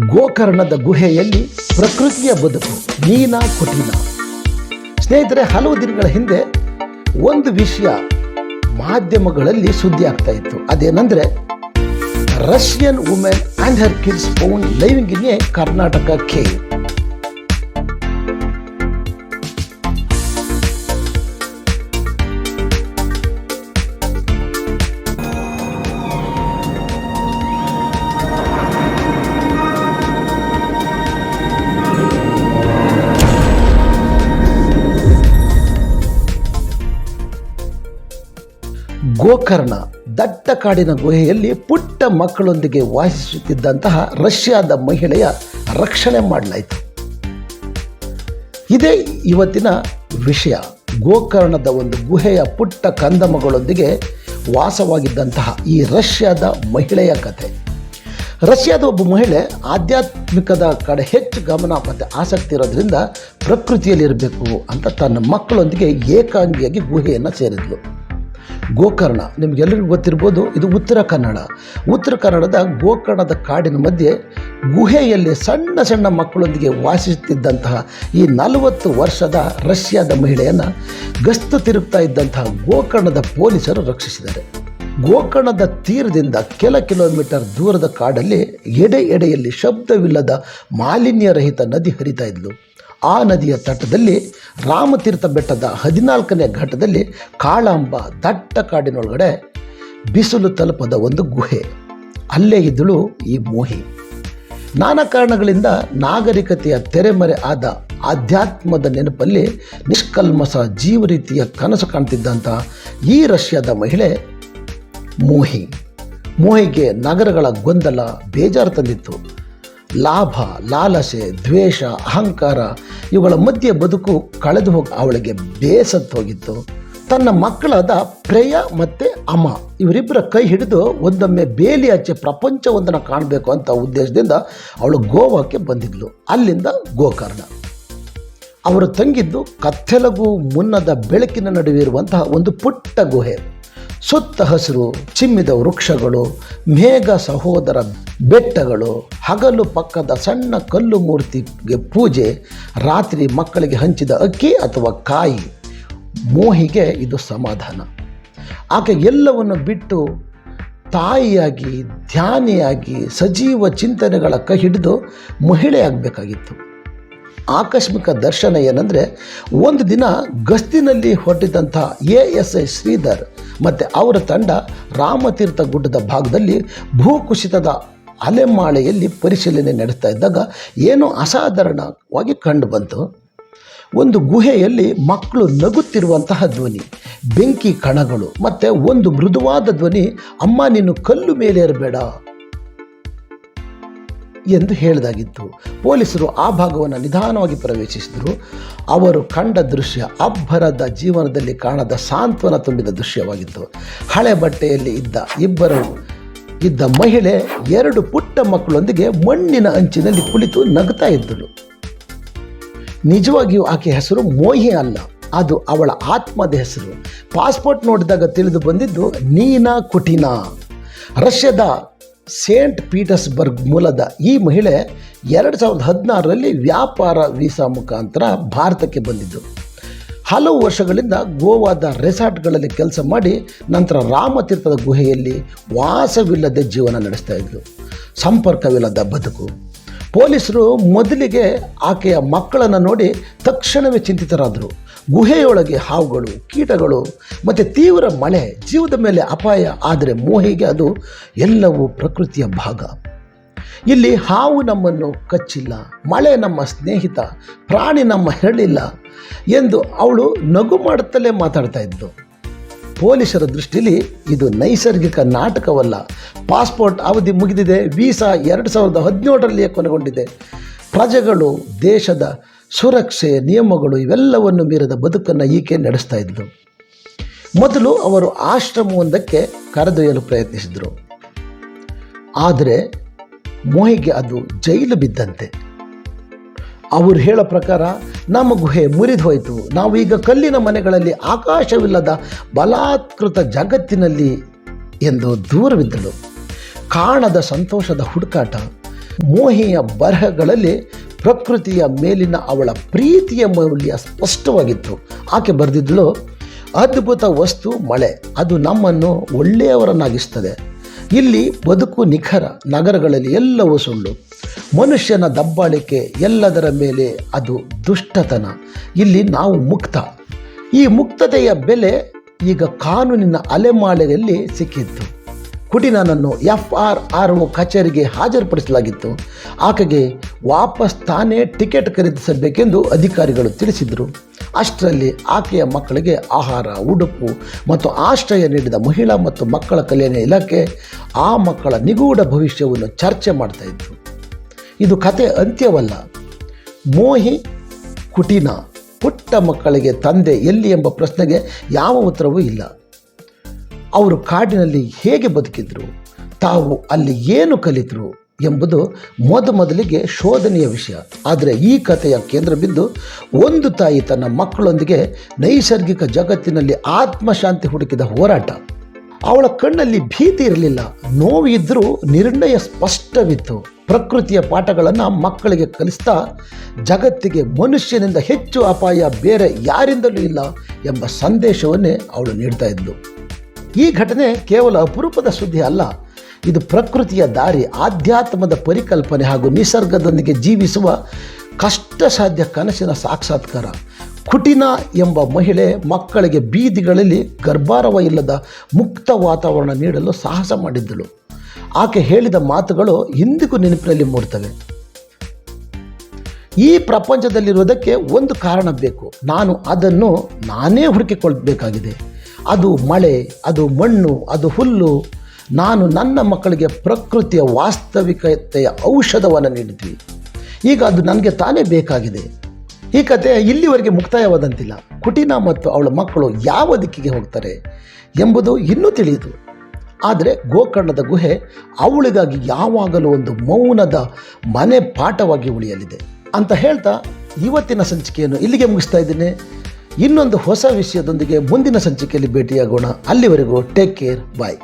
ಗೋಕರ್ಣದ ಗುಹೆಯಲ್ಲಿ ಪ್ರಕೃತಿಯ ಬದುಕು ನೀನಾ ಕುಟೀಲ ಸ್ನೇಹಿತರೆ, ಹಲವು ದಿನಗಳ ಹಿಂದೆ ಒಂದು ವಿಷಯ ಮಾಧ್ಯಮಗಳಲ್ಲಿ ಸುದ್ದಿ ಆಗ್ತಾ ಇತ್ತು. ಅದೇನೆಂದರೆ, Russian women and her kids own living in a Karnataka cave Gokarna ದಟ್ಟ ಕಾಡಿನ ಗುಹೆಯಲ್ಲಿ ಪುಟ್ಟ ಮಕ್ಕಳೊಂದಿಗೆ ವಾಸಿಸುತ್ತಿದ್ದಂತಹ ರಷ್ಯಾದ ಮಹಿಳೆಯ ರಕ್ಷಣೆ ಮಾಡಲಾಯಿತು. ಇದೇ ಇವತ್ತಿನ ವಿಷಯ. ಗೋಕರ್ಣದ ಒಂದು ಗುಹೆಯ ಪುಟ್ಟ ಕಂದಮಗಳೊಂದಿಗೆ ವಾಸವಾಗಿದ್ದಂತಹ ಈ ರಷ್ಯಾದ ಮಹಿಳೆಯ ಕಥೆ. ರಷ್ಯಾದ ಒಬ್ಬ ಮಹಿಳೆ ಆಧ್ಯಾತ್ಮಿಕದ ಕಡೆ ಹೆಚ್ಚು ಗಮನ ಮತ್ತು ಆಸಕ್ತಿ ಇರೋದ್ರಿಂದ ಪ್ರಕೃತಿಯಲ್ಲಿರಬೇಕು ಅಂತ ತನ್ನ ಮಕ್ಕಳೊಂದಿಗೆ ಏಕಾಂಗಿಯಾಗಿ ಗುಹೆಯನ್ನು ಸೇರಿದ್ಲು. ಗೋಕರ್ಣ. ನಿಮಗೆಲ್ಲರಿಗೂ ಗೊತ್ತಿರ್ಬೋದು, ಇದು ಉತ್ತರ ಕನ್ನಡ. ಉತ್ತರ ಕನ್ನಡದ ಗೋಕರ್ಣದ ಕಾಡಿನ ಮಧ್ಯೆ ಗುಹೆಯಲ್ಲಿ ಸಣ್ಣ ಸಣ್ಣ ಮಕ್ಕಳೊಂದಿಗೆ ವಾಸಿಸುತ್ತಿದ್ದಂತಹ ಈ ನಲವತ್ತು ವರ್ಷದ ರಷ್ಯಾದ ಮಹಿಳೆಯನ್ನು ಗಸ್ತು ತಿರುಗ್ತಾ ಇದ್ದಂತಹ ಗೋಕರ್ಣದ ಪೊಲೀಸರು ರಕ್ಷಿಸಿದ್ದಾರೆ. ಗೋಕರ್ಣದ ತೀರದಿಂದ ಕೆಲ ಕಿಲೋಮೀಟರ್ ದೂರದ ಕಾಡಲ್ಲಿ ಎಡೆ ಎಡೆಯಲ್ಲಿ ಶಬ್ದವಿಲ್ಲದ ಮಾಲಿನ್ಯರಹಿತ ನದಿ ಹರಿತಾ ಇದ್ಲು. ಆ ನದಿಯ ತಟದಲ್ಲಿ ರಾಮತೀರ್ಥ ಬೆಟ್ಟದ ಹದಿನಾಲ್ಕನೇ ಘಟ್ಟದಲ್ಲಿ ಕಾಳಾಂಬ ದಟ್ಟ ಕಾಡಿನೊಳಗಡೆ ಬಿಸಿಲು ತಲುಪದ ಒಂದು ಗುಹೆ. ಅಲ್ಲೇ ಇದ್ದಳು ಈ ಮೋಹಿ. ನಾನಾ ಕಾರಣಗಳಿಂದ ನಾಗರಿಕತೆಯ ತೆರೆಮರೆ ಆದ ಆಧ್ಯಾತ್ಮದ ನೆನಪಲ್ಲಿ ನಿಷ್ಕಲ್ಮಸ ಜೀವ ರೀತಿಯ ಕನಸು ಕಾಣ್ತಿದ್ದಂಥ ಈ ರಷ್ಯಾದ ಮಹಿಳೆ ಮೋಹಿ. ಮೋಹಿಗೆ ನಗರಗಳ ಗೊಂದಲ ಬೇಜಾರು ತಂದಿತ್ತು. ಲಾಭ, ಲಾಲಸೆ, ದ್ವೇಷ, ಅಹಂಕಾರ ಇವುಗಳ ಮಧ್ಯೆ ಬದುಕು ಕಳೆದು ಹೋಗಿ ಅವಳಿಗೆ ಬೇಸತ್ತು ಹೋಗಿತ್ತು. ತನ್ನ ಮಕ್ಕಳಾದ ಪ್ರೇಯ ಮತ್ತು ಅಮ್ಮ ಇವರಿಬ್ಬರ ಕೈ ಹಿಡಿದು ಒಂದೊಮ್ಮೆ ಬೇಲಿ ಹಚ್ಚಿ ಪ್ರಪಂಚವೊಂದನ್ನು ಕಾಣಬೇಕು ಅಂತ ಉದ್ದೇಶದಿಂದ ಅವಳು ಗೋವಾಕ್ಕೆ ಬಂದಿದ್ಲು. ಅಲ್ಲಿಂದ ಗೋಕರ್ಣ. ಅವರು ತಂಗಿದ್ದು ಕತ್ತಲಗೂ ಮುನ್ನದ ಬೆಳಕಿನ ನಡುವೆ ಇರುವಂತಹ ಒಂದು ಪುಟ್ಟ ಗುಹೆ. ಸುತ್ತ ಹಸಿರು, ಚಿಮ್ಮಿದ ವೃಕ್ಷಗಳು, ಮೇಘ ಸಹೋದರ ಬೆಟ್ಟಗಳು, ಹಗಲು ಪಕ್ಕದ ಸಣ್ಣ ಕಲ್ಲು ಮೂರ್ತಿಗೆ ಪೂಜೆ, ರಾತ್ರಿ ಮಕ್ಕಳಿಗೆ ಹಂಚಿದ ಅಕ್ಕಿ ಅಥವಾ ಕಾಯಿ. ಮೋಹಿಗೆ ಇದು ಸಮಾಧಾನ. ಆಕೆ ಎಲ್ಲವನ್ನು ಬಿಟ್ಟು ತಾಯಿಯಾಗಿ, ಧ್ಯಾನಿಯಾಗಿ, ಸಜೀವ ಚಿಂತನೆಗಳ ಕೈ ಹಿಡಿದು ಮಹಿಳೆಯಾಗಬೇಕಾಗಿತ್ತು. ಆಕಸ್ಮಿಕ ದರ್ಶನ ಏನಂದರೆ ಒಂದು ದಿನ ಗಸ್ತಿನಲ್ಲಿ ಹೊರಟಿದ್ದಂಥ ಎ ಎಸ್ ಐ ಶ್ರೀಧರ್ ಮತ್ತು ಅವರ ತಂಡ ರಾಮತೀರ್ಥ ಗುಡ್ಡದ ಭಾಗದಲ್ಲಿ ಭೂಕುಸಿತದ ಅಲೆಮಾಳೆಯಲ್ಲಿ ಪರಿಶೀಲನೆ ನಡೆಸ್ತಾ ಇದ್ದಾಗ ಏನೋ ಅಸಾಧಾರಣವಾಗಿ ಕಂಡುಬಂತು ಒಂದು ಗುಹೆಯಲ್ಲಿ ಮಕ್ಕಳು ನಗುತ್ತಿರುವಂತಹ ಧ್ವನಿ, ಬೆಂಕಿ ಕಣಗಳು ಮತ್ತು ಒಂದು ಮೃದುವಾದ ಧ್ವನಿ, ಅಮ್ಮ ನೀನು ಕಲ್ಲು ಮೇಲೆ ಇರಬೇಡ ಎಂದು ಹೇಳಿದಾಗಿತ್ತು. ಪೊಲೀಸರು ಆ ಭಾಗವನ್ನು ನಿಧಾನವಾಗಿ ಪ್ರವೇಶಿಸಿದರು. ಅವರು ಕಂಡ ದೃಶ್ಯ ಅಬ್ಬರದ ಜೀವನದಲ್ಲಿ ಕಾಣದ ಸಾಂತ್ವನ ತುಂಬಿದ ದೃಶ್ಯವಾಗಿತ್ತು. ಹಳೆ ಬಟ್ಟೆಯಲ್ಲಿ ಇದ್ದ ಇಬ್ಬರು, ಇದ್ದ ಮಹಿಳೆ ಎರಡು ಪುಟ್ಟ ಮಕ್ಕಳೊಂದಿಗೆ ಮಣ್ಣಿನ ಅಂಚಿನಲ್ಲಿ ಕುಳಿತು ನಗ್ತಾ ಇದ್ದಳು. ನಿಜವಾಗಿಯೂ ಆಕೆ ಹೆಸರು ಮೋಹಿ ಅಲ್ಲ, ಅದು ಅವಳ ಆತ್ಮದ ಹೆಸರು. ಪಾಸ್ಪೋರ್ಟ್ ನೋಡಿದಾಗ ತಿಳಿದು ಬಂದಿದ್ದು ನೀನಾ ಕುಟಿನಾ. ರಷ್ಯಾದ ಸೇಂಟ್ ಪೀಟರ್ಸ್ಬರ್ಗ್ ಮೂಲದ ಈ ಮಹಿಳೆ ಎರಡು ಸಾವಿರದ ಹದಿನಾರರಲ್ಲಿ ವ್ಯಾಪಾರ ವೀಸಾ ಮುಖಾಂತರ ಭಾರತಕ್ಕೆ ಬಂದಿದ್ದರು ಹಲವು ವರ್ಷಗಳಿಂದ ಗೋವಾದ ರೆಸಾರ್ಟ್ಗಳಲ್ಲಿ ಕೆಲಸ ಮಾಡಿ ನಂತರ ರಾಮತೀರ್ಥದ ಗುಹೆಯಲ್ಲಿ ವಾಸವಿಲ್ಲದೆ ಜೀವನ ನಡೆಸ್ತಾ ಇದ್ದರು ಸಂಪರ್ಕವಿಲ್ಲದ ಬದುಕು. ಪೊಲೀಸರು ಮೊದಲಿಗೆ ಆಕೆಯ ಮಕ್ಕಳನ್ನು ನೋಡಿ ತಕ್ಷಣವೇ ಚಿಂತಿತರಾದರು. ಗುಹೆಯೊಳಗೆ ಹಾವುಗಳು, ಕೀಟಗಳು, ಮತ್ತು ತೀವ್ರ ಮಳೆ, ಜೀವದ ಮೇಲೆ ಅಪಾಯ, ಆದರೆ ಮೋಹಿಗೆ ಅದು ಎಲ್ಲವೂ ಪ್ರಕೃತಿಯ ಭಾಗ. ಇಲ್ಲಿ ಹಾವು ನಮ್ಮನ್ನು ಕಚ್ಚಿಲ್ಲ, ಮಳೆ ನಮ್ಮ ಸ್ನೇಹಿತ, ಪ್ರಾಣಿ ನಮ್ಮ ಹೆರಳಿಲ್ಲ ಎಂದು ಅವಳು ನಗು ಮಾಡುತ್ತಲೇ ಮಾತಾಡ್ತಾ ಇದ್ದು ಪೊಲೀಸರ ದೃಷ್ಟಿಯಲ್ಲಿ ಇದು ನೈಸರ್ಗಿಕ ನಾಟಕವಲ್ಲ. ಪಾಸ್ಪೋರ್ಟ್ ಅವಧಿ ಮುಗಿದಿದೆ, ವೀಸಾ ಎರಡು ಸಾವಿರದ ಹದಿನೇಳರಲ್ಲಿಯೇ ಕೊನೆಗೊಂಡಿದೆ. ಪ್ರಜೆಗಳು ದೇಶದ ಸುರಕ್ಷೆ, ನಿಯಮಗಳು ಇವೆಲ್ಲವನ್ನು ಮೀರಿದ ಬದುಕನ್ನು ಈಕೆ ನಡೆಸ್ತಾ ಇದ್ದರು ಮೊದಲು ಅವರು ಆಶ್ರಮವೊಂದಕ್ಕೆ ಕರೆದೊಯ್ಯಲು ಪ್ರಯತ್ನಿಸಿದರು. ಆದರೆ ಮೋಹಿಗೆ ಅದು ಜೈಲು ಬಿದ್ದಂತೆ. ಅವರು ಹೇಳೋ ಪ್ರಕಾರ, ನಮ್ಮ ಗುಹೆ ಮುರಿದು ಹೋಯಿತು. ನಾವು ಈಗ ಕಲ್ಲಿನ ಮನೆಗಳಲ್ಲಿ ಆಕಾಶವಿಲ್ಲದ ಬಲಾತ್ಕೃತ ಜಗತ್ತಿನಲ್ಲಿ ಎಂದು ದೂರವಿದ್ದಳು. ಕಾಣದ ಸಂತೋಷದ ಹುಡುಕಾಟ, ಮೋಹಿಯ ಬರಹಗಳಲ್ಲಿ ಪ್ರಕೃತಿಯ ಮೇಲಿನ ಅವಳ ಪ್ರೀತಿಯ ಮೌಲ್ಯ ಸ್ಪಷ್ಟವಾಗಿತ್ತು. ಆಕೆ ಬರೆದಿದ್ದಳು ಅದ್ಭುತ ವಸ್ತು, ಮಳೆ. ಅದು ನಮ್ಮನ್ನು ಒಳ್ಳೆಯವರನ್ನಾಗಿಸ್ತದೆ ಇಲ್ಲಿ ಬದುಕು ನಿಖರ, ನಗರಗಳಲ್ಲಿ ಎಲ್ಲವೂ ಸುಳ್ಳು. ಮನುಷ್ಯನ ದಬ್ಬಾಳಿಕೆ ಎಲ್ಲದರ ಮೇಲೆ ಅದು ದುಷ್ಟತನ. ಇಲ್ಲಿ ನಾವು ಮುಕ್ತ. ಈ ಮುಕ್ತತೆಯ ಬೆಲೆ ಈಗ ಕಾನೂನಿನ ಅಲೆಮಾಳೆಯಲ್ಲಿ ಸಿಕ್ಕಿತ್ತು. ಕುಟಿನನನ್ನು ಎಫ್ ಆರ್ ಆರ್ ಒ ಕಚೇರಿಗೆ ಹಾಜರುಪಡಿಸಲಾಗಿತ್ತು. ಆಕೆಗೆ ವಾಪಸ್ ತಾನೇ ಟಿಕೆಟ್ ಖರೀದಿಸಬೇಕೆಂದು ಅಧಿಕಾರಿಗಳು ತಿಳಿಸಿದರು. ಅಷ್ಟರಲ್ಲಿ ಆಕೆಯ ಮಕ್ಕಳಿಗೆ ಆಹಾರ, ಉಡುಪು ಮತ್ತು ಆಶ್ರಯ ನೀಡಿದ ಮಹಿಳಾ ಮತ್ತು ಮಕ್ಕಳ ಕಲ್ಯಾಣ ಇಲಾಖೆ ಆ ಮಕ್ಕಳ ನಿಗೂಢ ಭವಿಷ್ಯವನ್ನು ಚರ್ಚೆ ಮಾಡ್ತಾ ಇದ್ರು. ಇದು ಕತೆ ಅಂತ್ಯವಲ್ಲ. ಮೋಹಿ ಕುಟಿನ ಪುಟ್ಟ ಮಕ್ಕಳಿಗೆ ತಂದೆ ಎಲ್ಲಿ ಎಂಬ ಪ್ರಶ್ನೆಗೆ ಯಾವ ಉತ್ತರವೂ ಇಲ್ಲ. ಅವರು ಕಾಡಿನಲ್ಲಿ ಹೇಗೆ ಬದುಕಿದ್ರು, ತಾವು ಅಲ್ಲಿ ಏನು ಕಲಿತರು ಎಂಬುದು ಮೊದಮೊದಲಿಗೆ ಶೋಧನೆಯ ವಿಷಯ. ಆದರೆ ಈ ಕಥೆಯ ಕೇಂದ್ರ ಬಿಂದು ಒಂದು ತಾಯಿ ತನ್ನ ಮಕ್ಕಳೊಂದಿಗೆ ನೈಸರ್ಗಿಕ ಜಗತ್ತಿನಲ್ಲಿ ಆತ್ಮಶಾಂತಿ ಹುಡುಕಿದ ಹೋರಾಟ. ಅವಳ ಕಣ್ಣಲ್ಲಿ ಭೀತಿ ಇರಲಿಲ್ಲ. ನೋವು ಇದ್ದರೂ ನಿರ್ಣಯ ಸ್ಪಷ್ಟವಿತ್ತು. ಪ್ರಕೃತಿಯ ಪಾಠಗಳನ್ನು ಮಕ್ಕಳಿಗೆ ಕಲಿಸ್ತಾ, ಜಗತ್ತಿಗೆ ಮನುಷ್ಯನಿಂದ ಹೆಚ್ಚು ಅಪಾಯ ಬೇರೆ ಯಾರಿಂದಲೂ ಇಲ್ಲ ಎಂಬ ಸಂದೇಶವನ್ನೇ ಅವಳು ನೀಡ್ತಾ ಇದ್ಲು. ಈ ಘಟನೆ ಕೇವಲ ಅಪರೂಪದ ಸುದ್ದಿ ಅಲ್ಲ, ಇದು ಪ್ರಕೃತಿಯ ದಾರಿ, ಆಧ್ಯಾತ್ಮದ ಪರಿಕಲ್ಪನೆ ಹಾಗೂ ನಿಸರ್ಗದೊಂದಿಗೆ ಜೀವಿಸುವ ಕಷ್ಟ ಸಾಧ್ಯ ಕನಸಿನ ಸಾಕ್ಷಾತ್ಕಾರ. ಕುಟಿನ ಎಂಬ ಮಹಿಳೆ ಮಕ್ಕಳಿಗೆ ಬೀದಿಗಳಲ್ಲಿ ಗರ್ಭಾರವ ಇಲ್ಲದ ಮುಕ್ತ ವಾತಾವರಣ ನೀಡಲು ಸಾಹಸ ಮಾಡಿದ್ದಳು. ಆಕೆ ಹೇಳಿದ ಮಾತುಗಳು ಇಂದಿಗೂ ನೆನಪಿನಲ್ಲಿ ಮೂಡ್ತವೆ ಈ ಪ್ರಪಂಚದಲ್ಲಿರುವುದಕ್ಕೆ ಒಂದು ಕಾರಣ ಬೇಕು. ನಾನು ಅದನ್ನು ನಾನೇ ಹುಡುಕಿಕೊಳ್ಬೇಕಾಗಿದೆ. ಅದು ಮಳೆ, ಅದು ಮಣ್ಣು, ಅದು ಹುಲ್ಲು. ನಾನು ನನ್ನ ಮಕ್ಕಳಿಗೆ ಪ್ರಕೃತಿಯ ವಾಸ್ತವಿಕತೆಯ ಔಷಧವನ್ನು ನೀಡಿದ್ವಿ. ಈಗ ಅದು ನನಗೆ ತಾನೇ ಬೇಕಾಗಿದೆ. ಈ ಕತೆ ಇಲ್ಲಿವರೆಗೆ ಮುಕ್ತಾಯವಾದಂತಿಲ್ಲ. ಕುಟಿನ ಮತ್ತು ಅವಳ ಮಕ್ಕಳು ಯಾವ ದಿಕ್ಕಿಗೆ ಹೋಗ್ತಾರೆ ಎಂಬುದು ಇನ್ನೂ ತಿಳಿಯಿತು. ಆದರೆ ಗೋಕರ್ಣದ ಗುಹೆ ಅವಳಿಗಾಗಿ ಯಾವಾಗಲೂ ಒಂದು ಮೌನದ ಮನೆ ಪಾಠವಾಗಿ ಉಳಿಯಲಿದೆ. ಅಂತ ಹೇಳ್ತಾ ಇವತ್ತಿನ ಸಂಚಿಕೆಯನ್ನು ಇಲ್ಲಿಗೆ ಮುಗಿಸ್ತಾ ಇದ್ದೀನಿ. ಇನ್ನೊಂದು ಹೊಸ ವಿಷಯದೊಂದಿಗೆ ಮುಂದಿನ ಸಂಚಿಕೆಯಲ್ಲಿ ಭೇಟಿಯಾಗೋಣ. ಅಲ್ಲಿವರೆಗೂ ಟೇಕ್ ಕೇರ್ ಬಾಯ್